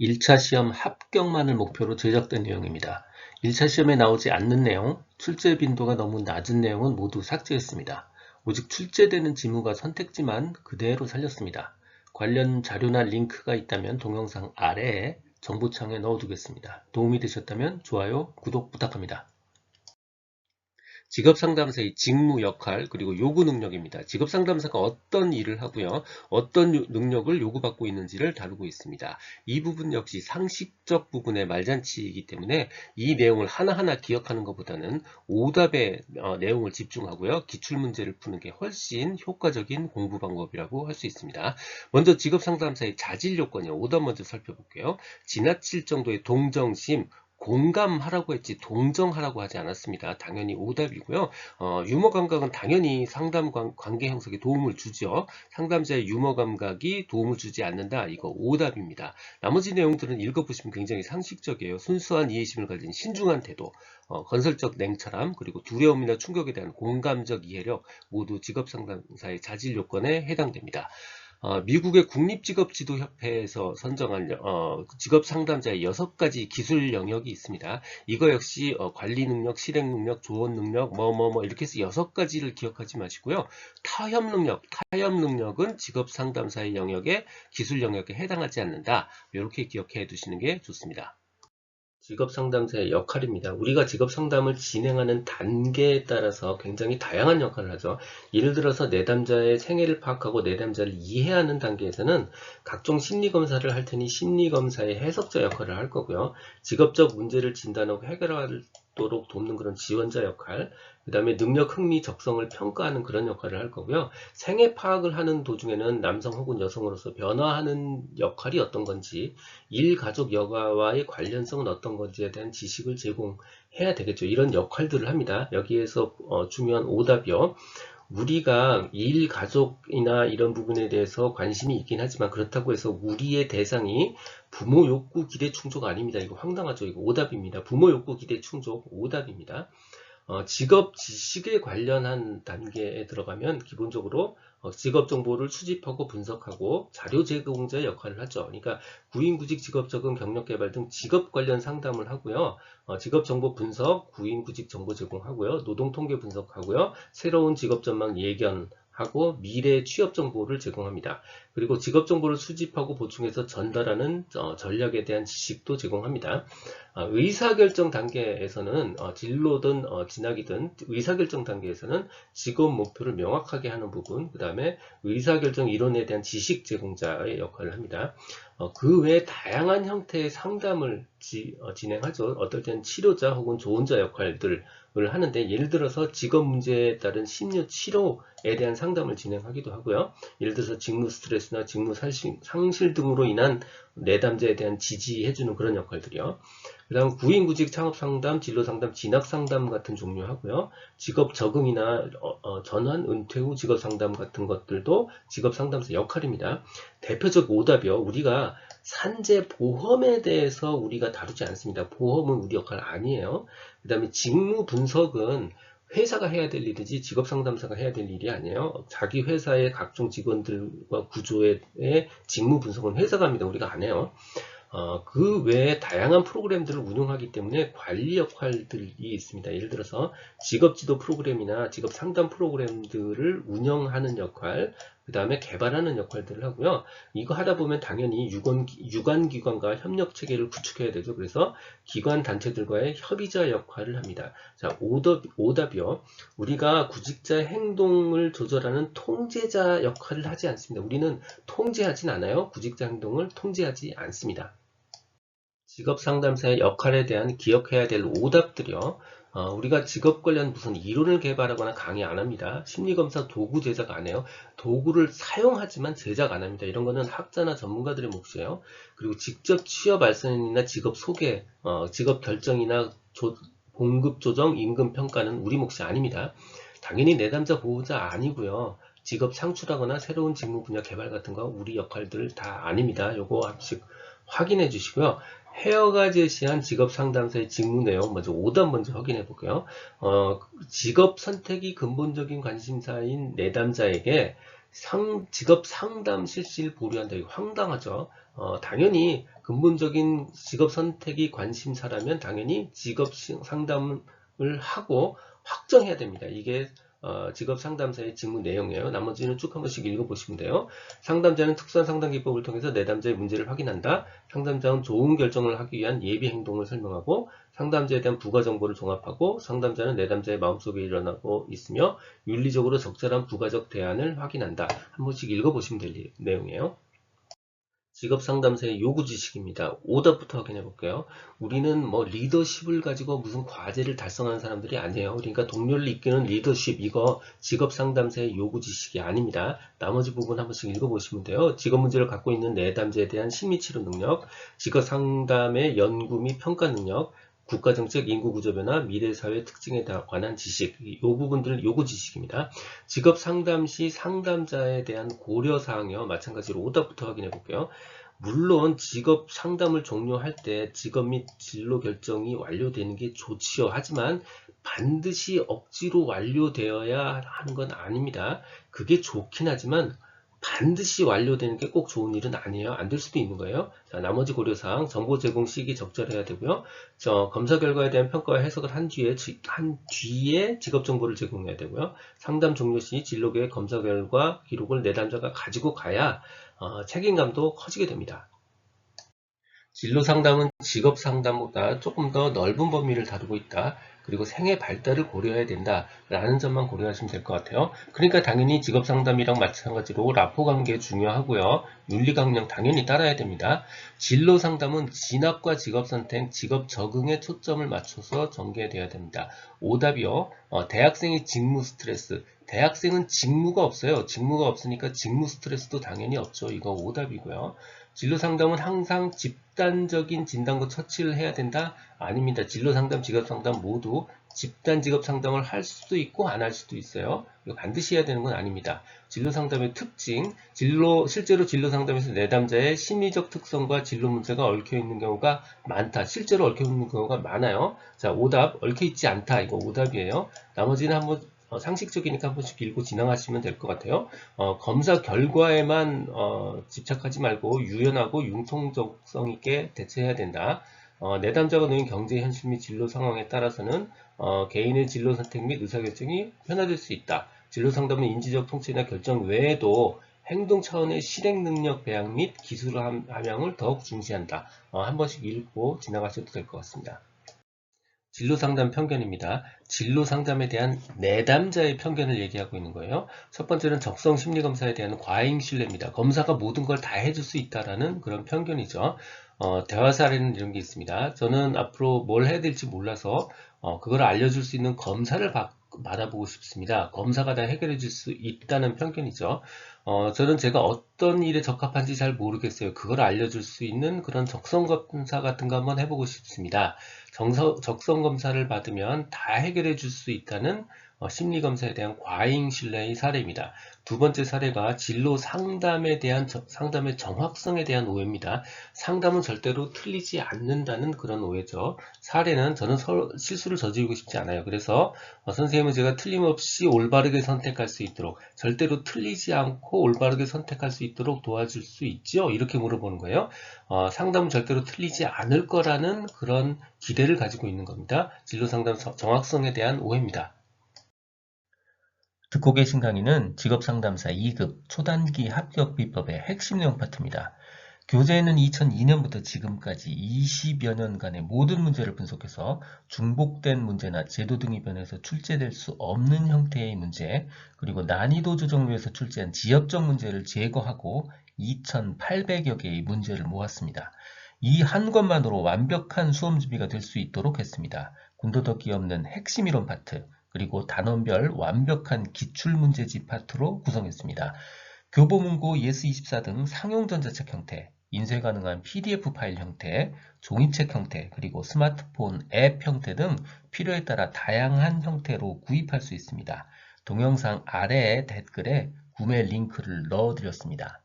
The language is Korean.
1차 시험 합격만을 목표로 제작된 내용입니다. 1차 시험에 나오지 않는 내용, 출제 빈도가 너무 낮은 내용은 모두 삭제했습니다. 오직 출제되는 지문과 선택지만 그대로 살렸습니다. 관련 자료나 링크가 있다면 동영상 아래에 정보창에 넣어두겠습니다. 도움이 되셨다면 좋아요, 구독 부탁합니다. 직업상담사의 직무 역할 그리고 요구 능력입니다. 직업상담사가 어떤 일을 하고요. 어떤 능력을 요구받고 있는지를 다루고 있습니다. 이 부분 역시 상식적 부분의 말잔치이기 때문에 이 내용을 하나하나 기억하는 것보다는 오답의 어, 내용을 집중하고요. 기출문제를 푸는 게 훨씬 효과적인 공부 방법이라고 할 수 있습니다. 먼저 직업상담사의 자질 요건이요. 오답 먼저 살펴볼게요. 지나칠 정도의 동정심, 공감하라고 했지 동정하라고 하지 않았습니다. 당연히 오답이고요. 어, 유머 감각은 당연히 상담 관계 형성에 도움을 주죠. 상담자의 유머 감각이 도움을 주지 않는다. 이거 오답입니다. 나머지 내용들은 읽어보시면 굉장히 상식적이에요. 순수한 이해심을 가진 신중한 태도, 어, 건설적 냉철함, 그리고 두려움이나 충격에 대한 공감적 이해력 모두 직업 상담사의 자질 요건에 해당됩니다. 어, 미국의 국립직업지도협회에서 선정한 어, 직업 상담자의 여섯 가지 기술 영역이 있습니다. 이거 역시 어, 관리 능력, 실행 능력, 조언 능력, 뭐뭐뭐 이렇게 해서 여섯 가지를 기억하지 마시고요. 타협 능력, 타협 능력은 직업 상담사의 영역에 기술 영역에 해당하지 않는다. 이렇게 기억해 두시는 게 좋습니다. 직업 상담사의 역할입니다. 우리가 직업 상담을 진행하는 단계에 따라서 굉장히 다양한 역할을 하죠. 예를 들어서 내담자의 생애를 파악하고 내담자를 이해하는 단계에서는 각종 심리 검사를 할 테니 심리 검사의 해석자 역할을 할 거고요. 직업적 문제를 진단하고 해결할 도록 돕는 그런 지원자 역할, 그 다음에 능력, 흥미, 적성을 평가하는 그런 역할을 할 거고요. 생애 파악을 하는 도중에는 남성 혹은 여성으로서 변화하는 역할이 어떤 건지, 일, 가족, 여가와의 관련성은 어떤 건지에 대한 지식을 제공해야 되겠죠. 이런 역할들을 합니다. 여기에서 어, 중요한 오답이요. 우리가 일, 가족이나 이런 부분에 대해서 관심이 있긴 하지만 그렇다고 해서 우리의 대상이 부모 욕구 기대 충족 아닙니다. 이거 황당하죠. 이거 오답입니다. 부모 욕구 기대 충족 오답입니다. 어, 직업 지식에 관련한 단계에 들어가면 기본적으로 어, 직업 정보를 수집하고 분석하고 자료 제공자의 역할을 하죠. 그러니까 구인 구직 직업 적응 경력 개발 등 직업 관련 상담을 하고요. 어, 직업 정보 분석, 구인 구직 정보 제공하고요. 노동 통계 분석하고요. 새로운 직업 전망 예견 하고 미래 취업 정보를 제공합니다. 그리고 직업 정보를 수집하고 보충해서 전달하는 어, 전략에 대한 지식도 제공합니다. 어, 의사결정 단계에서는 어, 진로든 어, 진학이든 의사결정 단계에서는 직업 목표를 명확하게 하는 부분, 그 다음에 의사결정 이론에 대한 지식 제공자의 역할을 합니다. 어, 그 외에 다양한 형태의 상담을 지, 어, 진행하죠. 어떨 때는 치료자 혹은 조언자 역할들을 하는데 예를 들어서 직업 문제에 따른 심리 치료에 대한 상담을 진행하기도 하고요. 예를 들어서 직무 스트레스나 직무 상실, 상실 등으로 인한 내담자에 대한 지지해주는 그런 역할들이요. 그 다음 구인구직 창업상담, 진로상담, 진학상담 같은 종류 하고요. 직업 적응이나 어, 어, 전환, 은퇴 후 직업상담 같은 것들도 직업상담사 역할입니다. 대표적 오답이요. 우리가 산재 보험에 대해서 우리가 다루지 않습니다. 보험은 우리 역할 아니에요. 그 다음에 직무 분석은 회사가 해야 될 일이지 직업 상담사가 해야 될 일이 아니에요. 자기 회사의 각종 직원들과 구조의 직무 분석은 회사가 합니다. 우리가 안 해요. 어, 그 외에 다양한 프로그램들을 운영하기 때문에 관리 역할들이 있습니다. 예를 들어서 직업지도 프로그램이나 직업 상담 프로그램들을 운영하는 역할, 그 다음에 개발하는 역할들을 하고요. 이거 하다 보면 당연히 유관, 유관기관과 협력 체계를 구축해야 되죠. 그래서 기관 단체들과의 협의자 역할을 합니다. 자, 오답, 오답이요. 우리가 구직자 행동을 조절하는 통제자 역할을 하지 않습니다. 우리는 통제하진 않아요. 구직자 행동을 통제하지 않습니다. 직업 상담사의 역할에 대한 기억해야 될 오답들이요. 어, 우리가 직업 관련 무슨 이론을 개발하거나 강의 안 합니다. 심리검사 도구 제작 안 해요. 도구를 사용하지만 제작 안 합니다. 이런 거는 학자나 전문가들의 몫이에요. 그리고 직접 취업 알선이나 직업 소개, 어, 직업 결정이나 조, 공급 조정, 임금 평가는 우리 몫이 아닙니다. 당연히 내담자 보호자 아니고요. 직업 창출하거나 새로운 직무 분야 개발 같은 거 우리 역할들 다 아닙니다. 요거 한씩 확인해 주시고요. 헤어가 제시한 직업 상담사의 직무 내용 먼저 오답 먼저 확인해 볼게요. 어, 직업 선택이 근본적인 관심사인 내담자에게 상, 직업 상담 실시를 보류한다. 이거 황당하죠. 어, 당연히 근본적인 직업 선택이 관심사라면 당연히 직업 상담을 하고 확정해야 됩니다. 이게 어, 직업 상담사의 직무 내용이에요. 나머지는 쭉 한 번씩 읽어보시면 돼요. 상담자는 특수한 상담 기법을 통해서 내담자의 문제를 확인한다. 상담자는 좋은 결정을 하기 위한 예비 행동을 설명하고 상담자에 대한 부가 정보를 종합하고 상담자는 내담자의 마음속에 일어나고 있으며 윤리적으로 적절한 부가적 대안을 확인한다. 한 번씩 읽어보시면 될 내용이에요. 직업상담사의 요구 지식입니다. 오답부터 확인해 볼게요. 우리는 뭐 리더십을 가지고 무슨 과제를 달성하는 사람들이 아니에요. 그러니까 동료를 이끄는 리더십 이거 직업상담사의 요구 지식이 아닙니다. 나머지 부분 한 번씩 읽어보시면 돼요. 직업 문제를 갖고 있는 내담자에 대한 심리치료 능력, 직업상담의 연구 및 평가 능력, 국가정책, 인구구조변화, 미래사회 특징에 관한 지식, 이 부분들은 요구 지식입니다. 직업 상담 시 상담자에 대한 고려사항이요. 마찬가지로 오답부터 확인해 볼게요. 물론 직업 상담을 종료할 때 직업 및 진로 결정이 완료되는 게 좋지요. 하지만 반드시 억지로 완료되어야 하는 건 아닙니다. 그게 좋긴 하지만 반드시 완료되는 게 꼭 좋은 일은 아니에요. 안 될 수도 있는 거예요. 자, 나머지 고려사항 정보 제공 시기 적절해야 되고요. 저 검사 결과에 대한 평가와 해석을 한 뒤에 한 뒤에 직업 정보를 제공해야 되고요. 상담 종료 시 진로 계획 검사 결과 기록을 내담자가 가지고 가야 어, 책임감도 커지게 됩니다. 진로 상담은 직업 상담보다 조금 더 넓은 범위를 다루고 있다. 그리고 생애 발달을 고려해야 된다라는 점만 고려하시면 될 것 같아요. 그러니까 당연히 직업 상담이랑 마찬가지로 라포 관계 중요하고요. 윤리 강령 당연히 따라야 됩니다. 진로 상담은 진학과 직업 선택, 직업 적응에 초점을 맞춰서 전개돼야 됩니다. 오답이요. 어, 대학생의 직무 스트레스. 대학생은 직무가 없어요. 직무가 없으니까 직무 스트레스도 당연히 없죠. 이거 오답이고요. 진로 상담은 항상 집단적인 진단과 처치를 해야 된다? 아닙니다. 진로 상담, 직업 상담 모두 집단 직업 상담을 할 수도 있고 안 할 수도 있어요. 반드시 해야 되는 건 아닙니다. 진로 상담의 특징, 진로 실제로 진로 상담에서 내담자의 심리적 특성과 진로 문제가 얽혀 있는 경우가 많다. 실제로 얽혀 있는 경우가 많아요. 자, 오답 얽혀 있지 않다. 이거 오답이에요. 나머지는 한번 어, 상식적이니까 한 번씩 읽고 지나가시면 될 것 같아요. 어, 검사 결과에만 어, 집착하지 말고 유연하고 융통성 있게 대처해야 된다. 어, 내담자가 놓인 경제 현실 및 진로 상황에 따라서는 어, 개인의 진로 선택 및 의사결정이 변화될 수 있다. 진로 상담은 인지적 통치나 결정 외에도 행동 차원의 실행 능력 배양 및 기술 함양을 더욱 중시한다. 어, 한 번씩 읽고 지나가셔도 될 것 같습니다. 진로 상담 편견입니다. 진로 상담에 대한 내담자의 편견을 얘기하고 있는 거예요. 첫 번째는 적성 심리 검사에 대한 과잉 신뢰입니다. 검사가 모든 걸 다 해줄 수 있다라는 그런 편견이죠. 어, 대화 사례는 이런 게 있습니다. 저는 앞으로 뭘 해야 될지 몰라서 어, 그걸 알려줄 수 있는 검사를 받, 받아보고 싶습니다. 검사가 다 해결해 줄 수 있다는 편견이죠. 어, 저는 제가 어떤 일에 적합한지 잘 모르겠어요. 그걸 알려줄 수 있는 그런 적성검사 같은 거 한번 해보고 싶습니다. 정서, 적성검사를 받으면 다 해결해 줄 수 있다는 어, 심리검사에 대한 과잉 신뢰의 사례입니다. 두 번째 사례가 진로 상담에 대한 상담의 정확성에 대한 오해입니다. 상담은 절대로 틀리지 않는다는 그런 오해죠. 사례는 저는 서, 실수를 저지르고 싶지 않아요. 그래서 어, 선생님은 제가 틀림없이 올바르게 선택할 수 있도록 절대로 틀리지 않고 올바르게 선택할 수 있도록 도와줄 수 있죠. 이렇게 물어보는 거예요. 어, 상담은 절대로 틀리지 않을 거라는 그런 기대를 가지고 있는 겁니다. 진로 상담 정확성에 대한 오해입니다. 듣고 계신 강의는 직업상담사 2급 초단기 합격 비법의 핵심 내용 파트입니다. 교재에는 2002년부터 지금까지 20여 년간의 모든 문제를 분석해서 중복된 문제나 제도 등이 변해서 출제될 수 없는 형태의 문제, 그리고 난이도 조정위에서 출제한 지역적 문제를 제거하고 2,800여 개의 문제를 모았습니다. 이한 것만으로 완벽한 수험 준비가 될 수 있도록 했습니다. 군더더기 없는 핵심 이론 파트, 그리고 단원별 완벽한 기출문제집 파트로 구성했습니다. 교보문고 예스24 등 상용 전자책 형태, 인쇄 가능한 PDF 파일 형태, 종이책 형태, 그리고 스마트폰 앱 형태 등 필요에 따라 다양한 형태로 구입할 수 있습니다. 동영상 아래의 댓글에 구매 링크를 넣어드렸습니다.